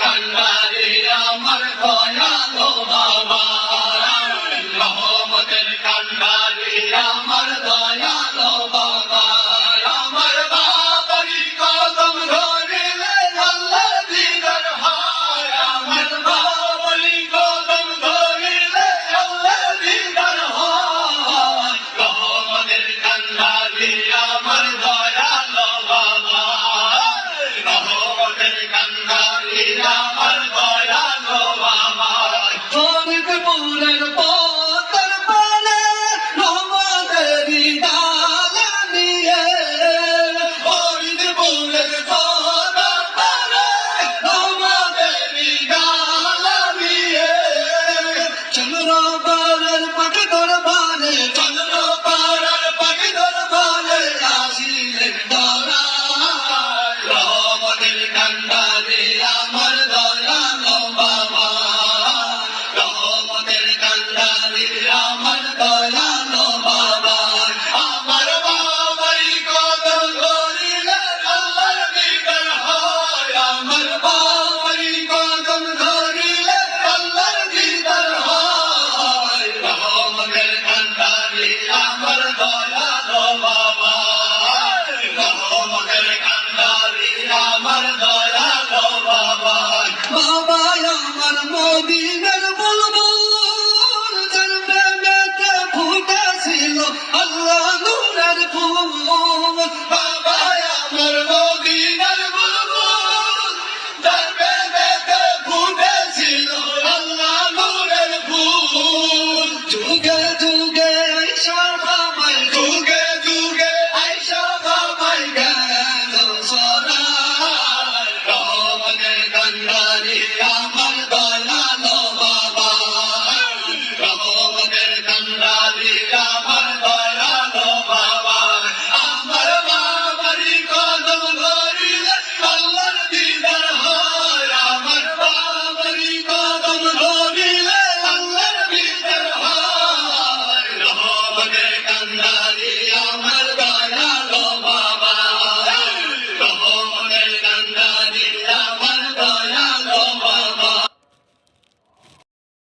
কান্ডারে আমার দয়ালো বাবা মদিনের বুলবুল যার প্রেমেতে ফুটেছিল আল্লাহ